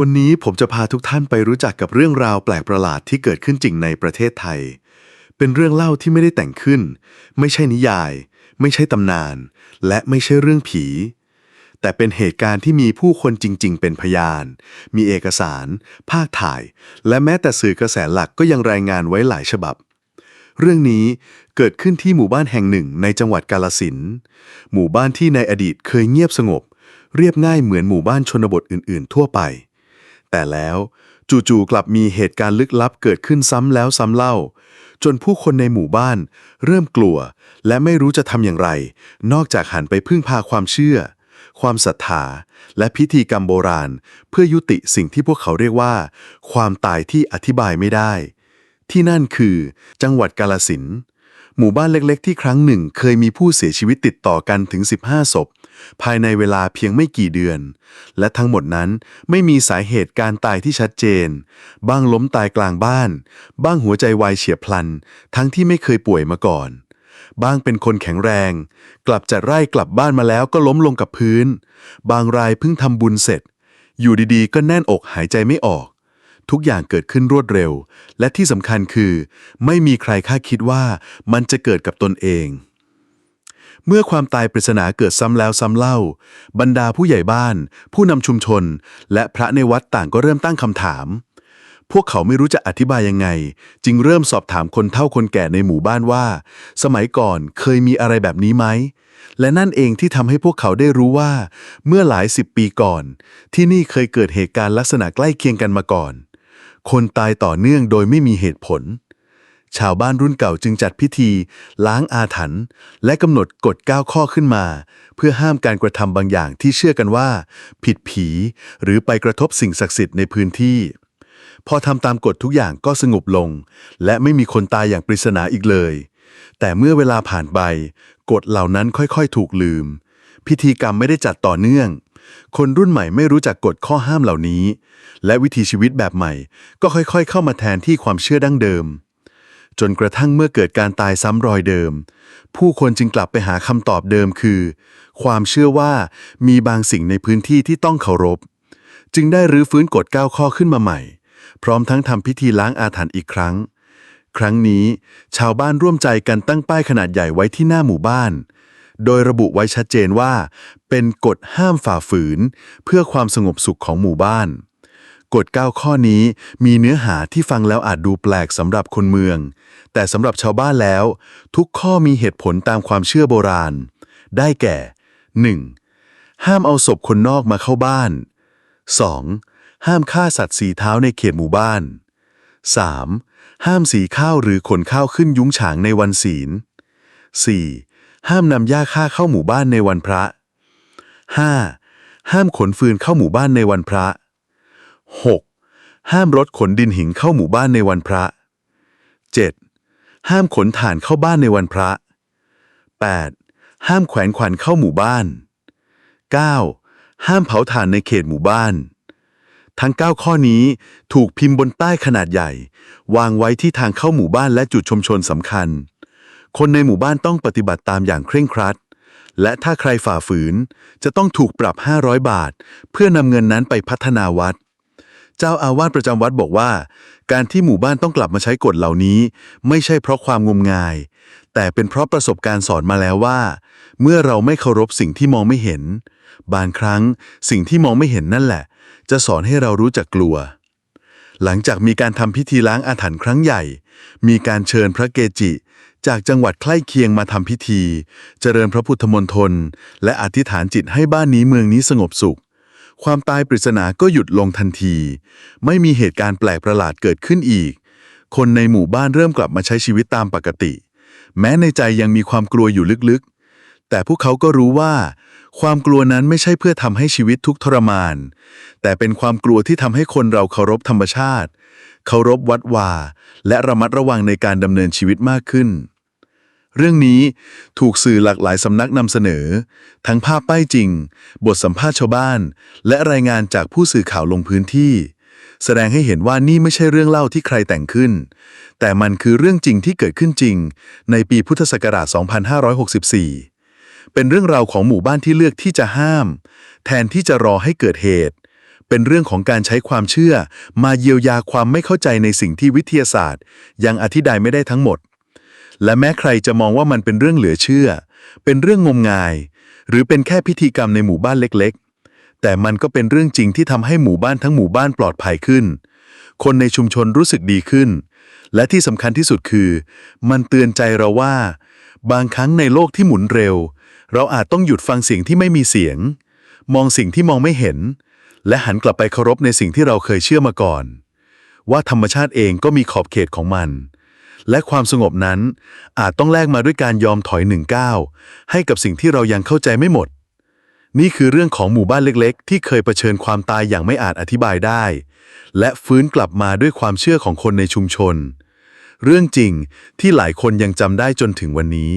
วันนี้ผมจะพาทุกท่านไปรู้จักกับเรื่องราวแปลกประหลาดที่เกิดขึ้นจริงในประเทศไทย เป็นเรื่องเล่าที่ไม่ได้แต่งขึ้น ไม่ใช่นิยาย ไม่ใช่ตำนาน และไม่ใช่เรื่องผี แต่เป็นเหตุการณ์ที่มีผู้คนจริง ๆ เป็นพยาน มีเอกสาร ภาพถ่าย และแม้แต่สื่อกระแสหลักก็ยังรายงานไว้หลายฉบับ เรื่องนี้เกิดขึ้นที่หมู่บ้านแห่งหนึ่งในจังหวัดกาลสินหมู่บ้านที่ในอดีตเคยเงียบสงบ เรียบง่ายเหมือนหมู่บ้านชนบทอื่น ๆ ทั่วไป แต่แล้วจู่ๆกลับมีเหตุการณ์ลึกลับเกิดขึ้นซ้ำแล้วซ้ำเล่า จนผู้คนในหมู่บ้าน เริ่มกลัว และไม่รู้จะทำอย่างไร นอกจากหันไปพึ่งพาความเชื่อ ความศรัทธา และพิธีกรรมโบราณ เพื่อยุติสิ่งที่พวกเขาเรียกว่า ความตายที่อธิบายไม่ได้ ที่นั่นคือ จังหวัดกาลสินธุ์ หมู่บ้านเล็กๆ ที่ครั้งหนึ่งเคยมีผู้เสียชีวิตติดต่อกันถึง 15 ศพ ภายในเวลาเพียงไม่กี่เดือน และทั้งหมดนั้นไม่มีสาเหตุการตายที่ชัดเจน บ้างล้มตายกลางบ้าน บ้างหัวใจวายเฉียบพลัน ทั้งที่ไม่เคยป่วยมาก่อน บ้างเป็นคนแข็งแรง กลับจากไร่กลับบ้านมาแล้วก็ล้มลงกับพื้น บางรายเพิ่งทำบุญเสร็จ อยู่ดีๆ ก็แน่นอกหายใจไม่ออก ทุกอย่างเกิดขึ้นรวดเร็ว และที่สำคัญคือ ไม่มีใครคาดคิดว่ามันจะเกิดกับตนเอง เมื่อความตายปริศนาเกิดซ้ำแล้วซ้ำเล่า บรรดาผู้ใหญ่บ้าน ผู้นำชุมชน และพระในวัดต่างก็เริ่มตั้งคำถาม พวกเขาไม่รู้จะอธิบายยังไง จึงเริ่มสอบถามคนเฒ่าคนแก่ในหมู่บ้านว่า สมัยก่อนเคยมีอะไรแบบนี้ไหมและนั่นเองที่ทำให้พวกเขาได้รู้ว่า เมื่อหลายสิบปีก่อน ที่นี่เคยเกิดเหตุการณ์ลักษณะใกล้เคียงกันมาก่อน คนตายต่อเนื่องโดยไม่มีเหตุผล ชาวบ้านรุ่นเก่าจึงจัดพิธี ล้างอาถรรพ์และกำหนดกฎ 9 ข้อขึ้นมา เพื่อห้ามการกระทำบางอย่างที่เชื่อกันว่า ผิดผี หรือไปกระทบสิ่งศักดิ์สิทธิ์ในพื้นที่ พอทำตามกฎทุกอย่างก็สงบลง และไม่มีคนตายอย่างปริศนาอีกเลย แต่เมื่อเวลาผ่านไป กฎเหล่านั้นค่อยๆ ถูกลืม พิธีกรรมไม่ได้จัดต่อเนื่อง คนรุ่นใหม่ไม่รู้จักกฎข้อห้ามเหล่านี้ และวิถีชีวิตแบบใหม่ ก็ค่อยๆ เข้ามาแทนที่ความเชื่อดั้งเดิม จนกระทั่งเมื่อเกิดการตายซ้ำรอยเดิม ผู้คนจึงกลับไปหาคำตอบเดิมคือ ความเชื่อว่ามีบางสิ่งในพื้นที่ที่ต้องเคารพ จึงได้รื้อฟื้นกฎ9ข้อขึ้นมาใหม่ พร้อมทั้งทำพิธีล้างอาถรรพ์อีกครั้งครั้งนี้ชาวบ้านร่วมใจกันตั้งป้ายขนาดใหญ่ไว้ที่หน้าหมู่บ้าน โดยระบุไว้ชัดเจนว่า เป็นกฎห้ามฝ่าฝืน เพื่อความสงบสุขของหมู่บ้าน กฎ 9 ข้อนี้มีเนื้อหาที่ฟังแล้วอาจดูแปลกสำหรับคนเมือง แต่สำหรับชาวบ้านแล้ว ทุกข้อมีเหตุผลตามความเชื่อโบราณ ได้แก่ 1. ห้ามเอาศพคนนอกมาเข้าบ้าน 2. ห้ามฆ่าสัตว์สีเท้าในเขตหมู่บ้าน 3. ห้ามสีข้าวหรือขนข้าวขึ้นยุ้งฉางในวันศีล 4. ห้ามนำหญ้าฆ่าเข้าหมู่บ้านในวันพระ 5. ห้ามขนฟืนเข้าหมู่บ้านในวันพระ 6. ห้ามรถขนดินหินเข้าหมู่บ้านในวันพระ 7. ห้ามขนถ่านเข้าบ้านในวันพระ 8. ห้ามแขวนขวัญเข้าหมู่บ้าน 9. ห้ามเผาถ่านในเขตหมู่บ้าน ทั้ง 9 ข้อนี้ถูกพิมพ์บนป้ายขนาดใหญ่ วางไว้ที่ทางเข้าหมู่บ้านและจุดชมชนสำคัญ คนในหมู่บ้านต้องปฏิบัติตามอย่างเคร่งครัด และถ้าใครฝ่าฝืนจะต้องถูกปรับ 500 บาท เพื่อนำเงินนั้นไปพัฒนาวัด เจ้าอาวาสประจำวัดบอกว่า การที่หมู่บ้านต้องกลับมาใช้กฎเหล่านี้ ไม่ใช่เพราะความงมงาย แต่เป็นเพราะประสบการณ์สอนมาแล้วว่า เมื่อเราไม่เคารพสิ่งที่มองไม่เห็น บางครั้งสิ่งที่มองไม่เห็นนั่นแหละ จะสอนให้เรารู้จักกลัวหลังจากมีการทำพิธีล้างอาถรรพ์ครั้งใหญ่ มีการเชิญพระเกจิ จากจังหวัดใกล้เคียงมาทำพิธี เจริญพระพุทธมนตรและอธิษฐานจิตให้บ้านนี้เมืองนี้สงบสุข ความตายปริศนาก็หยุดลงทันที ไม่มีเหตุการณ์แปลกประหลาดเกิดขึ้นอีก คนในหมู่บ้านเริ่มกลับมาใช้ชีวิตตามปกติ แม้ในใจยังมีความกลัวอยู่ลึกๆ แต่พวกเขาก็รู้ว่า ความกลัวนั้นไม่ใช่เพื่อทำให้ชีวิตทุกทรมาน แต่เป็นความกลัวที่ทำให้คนเราเคารพธรรมชาติ เคารพวัดวา และระมัดระวังในการดำเนินชีวิตมากขึ้น เรื่องนี้ถูกสื่อหลากหลายสำนักนำเสนอ ทั้งภาพป้ายจริง บทสัมภาษณ์ชาวบ้าน และรายงานจากผู้สื่อข่าวลงพื้นที่ แสดงให้เห็นว่านี่ไม่ใช่เรื่องเล่าที่ใครแต่งขึ้น แต่มันคือเรื่องจริงที่เกิดขึ้นจริง ในปีพุทธศักราช 2564 เป็นเรื่องราวของหมู่บ้านที่เลือกที่จะห้าม แทนที่จะรอให้เกิดเหตุ เป็นเรื่องของการใช้ความเชื่อ มาเยียวยาความไม่เข้าใจในสิ่งที่วิทยาศาสตร์ ยังอธิบายไม่ได้ทั้งหมด และแม้ใครจะมองว่ามันเป็นเรื่องเหลือเชื่อ เป็นเรื่องงมงาย หรือเป็นแค่พิธีกรรมในหมู่บ้านเล็กๆ แต่มันก็เป็นเรื่องจริงที่ทำให้หมู่บ้านทั้งหมู่บ้านปลอดภัยขึ้น คนในชุมชนรู้สึกดีขึ้น และที่สำคัญที่สุดคือ มันเตือนใจเราว่า บางครั้งในโลกที่หมุนเร็ว เราอาจต้องหยุดฟังเสียงที่ไม่มีเสียง มองสิ่งที่มองไม่เห็น และหันกลับไปเคารพในสิ่งที่เราเคยเชื่อมาก่อน ว่าธรรมชาติเองก็มีขอบเขตของมัน และความสงบนั้น อาจต้องแลกมาด้วยการยอมถอยหนึ่งก้าวให้กับสิ่งที่เรายังเข้าใจไม่หมด นี่คือเรื่องของหมู่บ้านเล็กๆ ที่เคยเผชิญความตายอย่างไม่อาจอธิบายได้ และฟื้นกลับมาด้วยความเชื่อของคนในชุมชน เรื่องจริงที่หลายคนยังจำได้จนถึงวันนี้